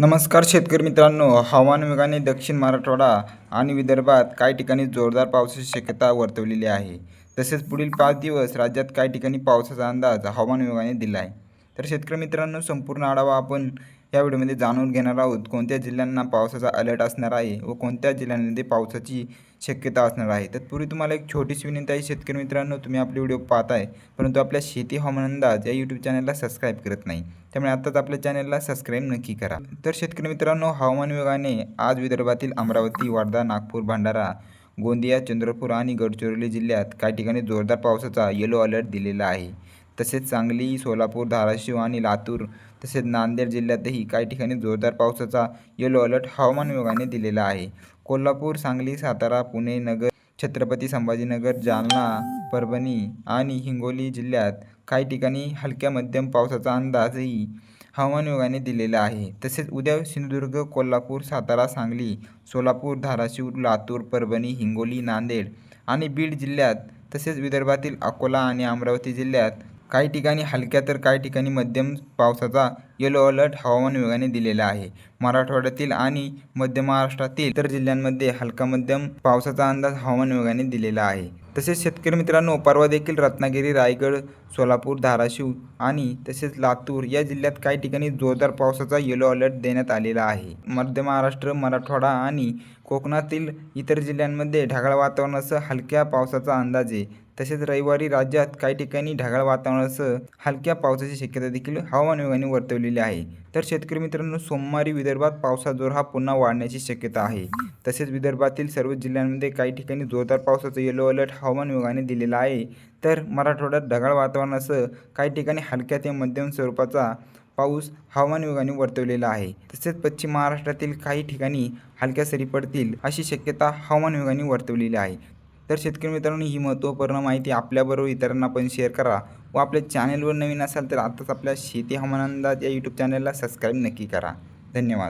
नमस्कार शेतकरी मित्रांनो हवामान विभागाने दक्षिण मराठवाडा आणि विदर्भात काही ठिकाणी जोरदार पावसाची शक्यता वर्तवलेली आहे. तसेच पुढील पाच दिवस राज्यात काही ठिकाणी पावसाचा अंदाज हवामान विभागाने दिला आहे. तर शेतकरी मित्रांनो संपूर्ण आढावा आपण या व्हिडिओमध्ये जाणून घेणार आहोत कोणत्या जिल्ह्यांना पावसाचा अलर्ट असणार आहे व कोणत्या जिल्ह्यांमध्ये पावसाची शक्यता असणार आहे. तत्पूर्वी तुम्हाला एक छोटीशी विनंती आहे शेतकरी मित्रांनो तुम्ही आपले व्हिडिओ पाहताय परंतु आपल्या शेती हवामान अंदाज या यूट्यूब चॅनलला सबस्क्राईब करत नाही. त्यामुळे आत्ताच आपल्या चॅनलला सबस्क्राईब नक्की करा. तर शेतकरी मित्रांनो हवामान विभागाने आज विदर्भातील अमरावती वर्धा नागपूर भंडारा गोंदिया चंद्रपूर आणि गडचिरोली जिल्ह्यात काही ठिकाणी जोरदार पावसाचा येलो अलर्ट दिलेला आहे. तसेच सांगली सोलापूर धाराशिव आणि लातूर तसेच नांदेड जिल्ह्यातही काही ठिकाणी जोरदार पावसाचा येलो अलर्ट हवामान विभागाने दिलेला आहे. कोल्हापूर सांगली सातारा पुणे नगर छत्रपती संभाजीनगर जालना परभणी आणि हिंगोली जिल्ह्यात काही ठिकाणी हलक्या मध्यम पावसाचा अंदाजही हवामान विभागाने दिलेला आहे. तसेच उद्या सिंधुदुर्ग कोल्हापूर सातारा सांगली सोलापूर धाराशिव लातूर परभणी हिंगोली नांदेड आणि बीड जिल्ह्यात तसेच विदर्भातील अकोला आणि अमरावती जिल्ह्यात काही ठिकाणी हलक्या तर काही ठिकाणी मध्यम पावसाचा येलो अलर्ट हवामान विभागाने दिलेला आहे. मराठवाड्यातील आणि मध्य महाराष्ट्रातील इतर जिल्ह्यांमध्ये हलका मध्यम पावसाचा अंदाज हवामान विभागाने दिलेला आहे. तसेच शेतकरी मित्रांनो परवा देखील रत्नागिरी रायगड सोलापूर धाराशिव आणि तसेच लातूर या जिल्ह्यात काही ठिकाणी जोरदार पावसाचा येलो अलर्ट देण्यात आलेला आहे. मध्य महाराष्ट्र मराठवाडा आणि कोकणातील इतर जिल्ह्यांमध्ये ढगाळ वातावरणासह हलक्या पावसाचा अंदाज आहे. तसेच रविवारी राज्यात काही ठिकाणी ढगाळ वातावरणासह हलक्या पावसाची शक्यता देखील हवामान विभागाने वर्तवलेली आहे. तर शेतकरी मित्रांनो सोमवारी विदर्भात पावसाचा जोर हा पुन्हा वाढण्याची शक्यता आहे. तसेच विदर्भातील सर्व जिल्ह्यांमध्ये काही ठिकाणी जोरदार पावसाचा येलो अलर्ट हवामान विभागाने दिलेला आहे. तर मराठवाड्यात ढगाळ वातावरणासह काही ठिकाणी हलक्या ते मध्यम स्वरूपाचा पाऊस हवामान विभागाने वर्तवलेला आहे. तसेच पश्चिम महाराष्ट्रातील काही ठिकाणी हलक्या सरी पडतील अशी शक्यता हवामान विभागाने वर्तवलेली आहे. तर शेतकरी मित्रांनो ही महत्त्वपूर्ण माहिती आपल्याबरोबर इतरांना पण शेअर करा व आपल्या चॅनलवर नवीन असाल तर आताच आपल्या शेती हवामान अंदाज या यूट्यूब चॅनलला सबस्क्राईब नक्की करा. धन्यवाद.